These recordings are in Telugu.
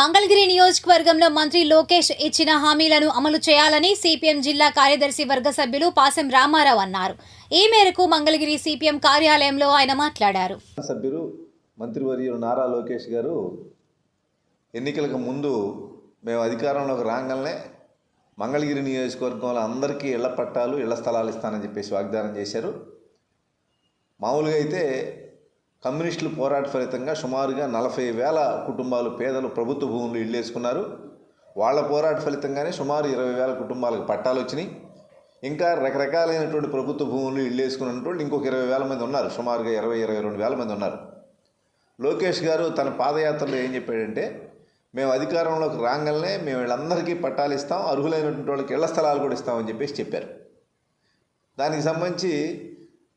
మంగళగిరి నియోజకవర్గంలో మంత్రి లోకేష్ ఇచ్చిన హామీలను అమలు చేయాలని సిపిఎం జిల్లా కార్యదర్శి వర్గ సభ్యులు పాసెం రామారావు అన్నారు. ఈ మేరకు మంగళగిరి సిపిఎం కార్యాలయంలో ఆయన మాట్లాడారు. సభ్యులు మంత్రివర్యులు నారా లోకేష్ గారు ఎన్నికలకు ముందు మేము అధికారంలోకి రాగానే మంగళగిరి నియోజకవర్గంలో అందరికీ ఇళ్ళ పట్టాలు ఇళ్ళ స్థలాలు ఇస్తానని చెప్పేసి వాగ్దానం చేశారు. మామూలుగా అయితే కమ్యూనిస్టులు పోరాట ఫలితంగా సుమారుగా నలభై వేల కుటుంబాలు పేదలు ప్రభుత్వ భూములు ఇళ్ళు వేసుకున్నారు. వాళ్ళ పోరాట ఫలితంగానే సుమారు ఇరవై వేల కుటుంబాలకు పట్టాలు వచ్చినాయి. ఇంకా రకరకాలైనటువంటి ప్రభుత్వ భూములు ఇళ్ళు వేసుకున్నటువంటి ఇంకొక ఇరవై వేల మంది ఉన్నారు. సుమారుగా ఇరవై ఇరవై రెండు వేల మంది ఉన్నారు. లోకేష్ గారు తన పాదయాత్రలో ఏం చెప్పాడంటే మేము అధికారంలోకి రాగానే మేము వీళ్ళందరికీ పట్టాలు ఇస్తాం. అర్హులైనటువంటి వాళ్ళకి ఇళ్ళ స్థలాలు కూడా ఇస్తామని చెప్పేసి చెప్పారు. దానికి సంబంధించి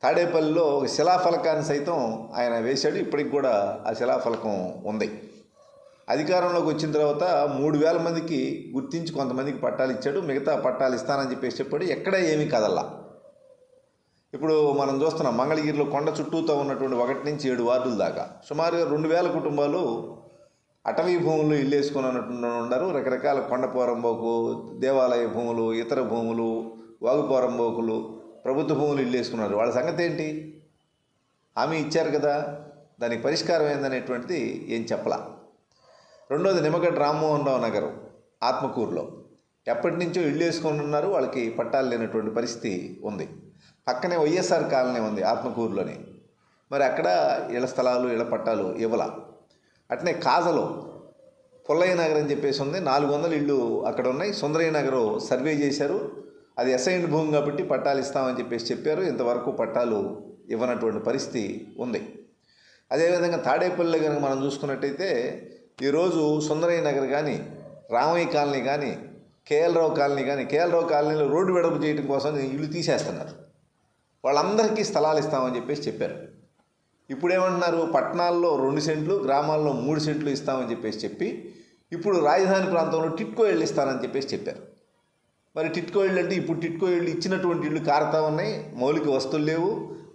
తాడేపల్లిలో ఒక శిలాఫలకాన్ని సైతం ఆయన వేశాడు. ఇప్పటికి కూడా ఆ శిలాఫలకం ఉంది. అధికారంలోకి వచ్చిన తర్వాత మూడు వేల మందికి గుర్తించి కొంతమందికి పట్టాలు ఇచ్చాడు. మిగతా పట్టాలు ఇస్తానని చెప్పేసి చెప్పాడు. ఎక్కడ ఏమీ కదల్లా ఇప్పుడు మనం చూస్తున్నాం మంగళగిరిలో కొండ చుట్టూతో ఉన్నటువంటి ఒకటి నుంచి ఏడు వార్డుల దాకా. సుమారుగా రెండు వేల కుటుంబాలు అటవీ భూములు ఇల్లు వేసుకుని ఉన్నట్టు ఉన్నారు. రకరకాల కొండ పోరంబోకు దేవాలయ భూములు ఇతర భూములు వాగుపోరంబోకులు ప్రభుత్వ భూములు ఇల్లు వేసుకున్నారు. వాళ్ళ సంగతి ఏంటి? హామీ ఇచ్చారు కదా. దానికి పరిష్కారం ఏందనేటువంటిది ఏం చెప్పలా. రెండోది నిమ్మగడ్డ రామ్మోహన్ రావు నగరం ఆత్మకూరులో. ఎప్పటి నుంచో ఇల్లు వేసుకొని ఉన్నారు. వాళ్ళకి పట్టాలు లేనటువంటి పరిస్థితి ఉంది. పక్కనే వైఎస్ఆర్ కాలనీ ఉంది ఆత్మకూరులోని. మరి అక్కడ ఇళ్ళ స్థలాలు ఇళ్ళ పట్టాలు ఇవ్వలా. అట్నే కాజలో పుల్లయ్య నగర్ అని చెప్పేసి ఉంది. నాలుగు వందల ఇళ్ళు అక్కడ ఉన్నాయి. సుందరయ్య నగర్ సర్వే చేశారు. అది అసైన్డ్ భూమి కాబట్టి పట్టాలు ఇస్తామని చెప్పేసి చెప్పారు. ఇంతవరకు పట్టాలు ఇవ్వనటువంటి పరిస్థితి ఉంది. అదేవిధంగా తాడేపల్లి కనుక మనం చూసుకున్నట్టయితే ఈరోజు సుందరయ్య నగర్ కానీ రామయ్య కాలనీ కానీ కేఎల్ రావు కాలనీ కానీ కేఎల్ రావు కాలనీలో రోడ్డు వెడపు చేయడం కోసం ఇల్లు తీసేస్తున్నారు. వాళ్ళందరికీ స్థలాలు ఇస్తామని చెప్పేసి చెప్పారు. ఇప్పుడు ఏమంటున్నారు పట్టణాల్లో రెండు సెంట్లు గ్రామాల్లో మూడు సెంట్లు ఇస్తామని చెప్పేసి చెప్పి ఇప్పుడు రాజధాని ప్రాంతంలో టిట్కో ఇళ్ళు ఇస్తానని చెప్పేసి చెప్పారు. మరి టిట్కో ఇళ్ళు అంటే ఇప్పుడు టిట్కో ఇళ్ళు ఇచ్చినటువంటి ఇళ్ళు కారుతా ఉన్నాయి మౌలిక వస్తువులు లేవు.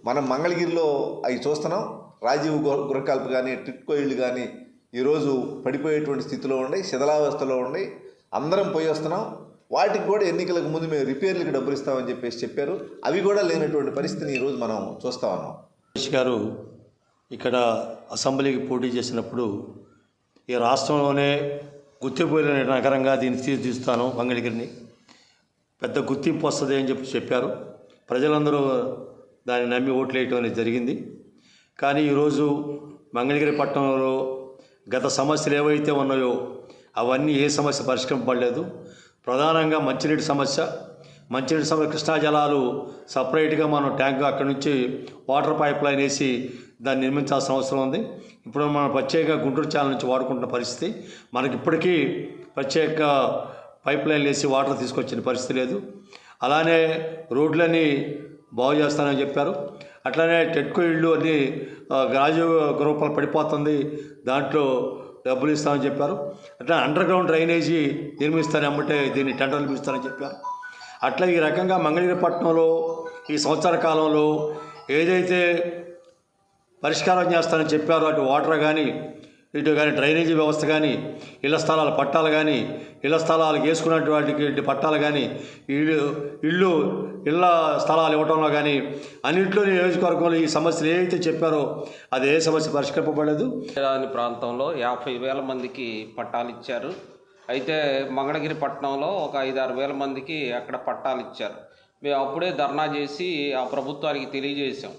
మనం మంగళగిరిలో అవి చూస్తున్నాం. రాజీవ్ గృహకల్ప కానీ టిట్కో ఇళ్ళు కానీ ఈరోజు పడిపోయేటువంటి స్థితిలో ఉన్నాయి శిథిలావస్థలో ఉన్నాయి. అందరం పోయి వస్తున్నాం. వాటికి కూడా ఎన్నికలకు ముందు మేము రిపేర్లకు డబ్బులు ఇస్తామని చెప్పేసి చెప్పారు. అవి కూడా లేనటువంటి పరిస్థితిని ఈరోజు మనం చూస్తా ఉన్నాం. రమేష్ గారు ఇక్కడ అసెంబ్లీకి పోటీ చేసినప్పుడు ఈ రాష్ట్రంలోనే గుర్తిపోయిన నగరంగా దీన్ని తీర్చిదిస్తాను మంగళగిరిని. పెద్ద గుర్తింపు వస్తుంది అని చెప్పి చెప్పారు. ప్రజలందరూ దాన్ని నమ్మి ఓట్లేయటం అనేది జరిగింది. కానీ ఈరోజు మంగళగిరి పట్టణంలో గత సమస్యలు ఏవైతే ఉన్నాయో అవన్నీ ఏ సమస్య పరిష్కరింపబడలేదు. ప్రధానంగా మంచినీటి సమస్య. మంచినీటి సమస్య కృష్ణా జలాలు సపరేట్గా మనం ట్యాంక్ అక్కడి నుంచి వాటర్ పైప్ లైన్ వేసి దాన్ని నిర్మించాల్సిన అవసరం ఉంది. ఇప్పుడు మనం ప్రత్యేక గుంటూరు ఛానల్ నుంచి వాడుకుంటున్న పరిస్థితి. మనకి ఇప్పటికీ ప్రత్యేక పైప్ లైన్ వేసి వాటర్ తీసుకొచ్చిన పరిస్థితి లేదు. అలానే రోడ్లని బాగు చేస్తానని చెప్పారు. అట్లానే టెట్కో ఇళ్ళు అన్ని గాజు రాజు రూపాయలు పడిపోతుంది. దాంట్లో డబ్బులు ఇస్తామని చెప్పారు. అట్లా అండర్ గ్రౌండ్ డ్రైనేజీ నిర్మిస్తారని అమ్మంటే దీన్ని టెండర్లు నిర్మిస్తారని చెప్పారు. అట్లా ఈ రకంగా మంగళగిరిపట్నంలో ఈ సంవత్సర కాలంలో ఏదైతే పరిష్కారం చేస్తానని చెప్పారు అటు వాటర్ కానీ ఇటు కానీ డ్రైనేజీ వ్యవస్థ కానీ ఇళ్ళ స్థలాల పట్టాలు కానీ ఇళ్ళ స్థలాలకు వేసుకున్నటువంటి పట్టాలు కానీ ఇల్లు ఇళ్ళు ఇళ్ళ స్థలాలు ఇవ్వడంలో కానీ అన్నింటిలో నియోజకవర్గంలో ఈ సమస్యలు ఏదైతే చెప్పారో అది ఏ సమస్య పరిష్కరింపబడలేదు. ప్రాంతంలో యాభై వేల మందికి పట్టాలు ఇచ్చారు. అయితే మంగళగిరి పట్టణంలో ఒక ఐదారు వేల మందికి అక్కడ పట్టాలు ఇచ్చారు. మేము అప్పుడే ధర్నా చేసి ఆ ప్రభుత్వానికి తెలియజేశాం.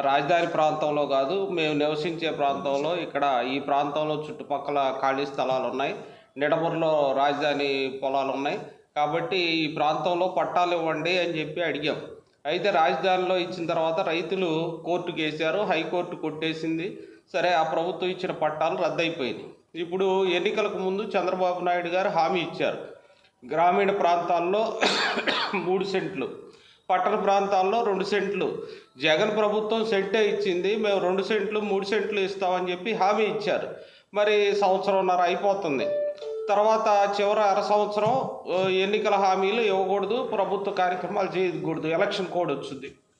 రాజధాని ప్రాంతంలో కాదు మేము నివసించే ప్రాంతంలో ఇక్కడ ఈ ప్రాంతంలో చుట్టుపక్కల ఖాళీ స్థలాలు ఉన్నాయి. నిడమూరులో రాజధాని పొలాలు ఉన్నాయి. కాబట్టి ఈ ప్రాంతంలో పట్టాలు ఇవ్వండి అని చెప్పి అడిగాం. అయితే రాజధానిలో ఇచ్చిన తర్వాత రైతులు కోర్టుకు వేశారు. హైకోర్టు కొట్టేసింది. సరే ఆ ప్రభుత్వం ఇచ్చిన పట్టాలు రద్దయిపోయింది ఇప్పుడు ఎన్నికలకు ముందు చంద్రబాబు నాయుడు గారు హామీ ఇచ్చారు. గ్రామీణ ప్రాంతాల్లో మూడు సెంట్లు. పట్టణ ప్రాంతాల్లో రెండు సెంట్లు. జగన్ ప్రభుత్వం సెంటే ఇచ్చింది మేము రెండు సెంట్లు మూడు సెంట్లు ఇస్తామని చెప్పి హామీ ఇచ్చారు. మరి సంవత్సరంన్నర అయిపోతుంది. తర్వాత చివరి అర సంవత్సరం ఎన్నికల హామీలు ఇవ్వకూడదు ప్రభుత్వ కార్యక్రమాలు చేయకూడదు ఎలక్షన్ కోడ్ వచ్చింది.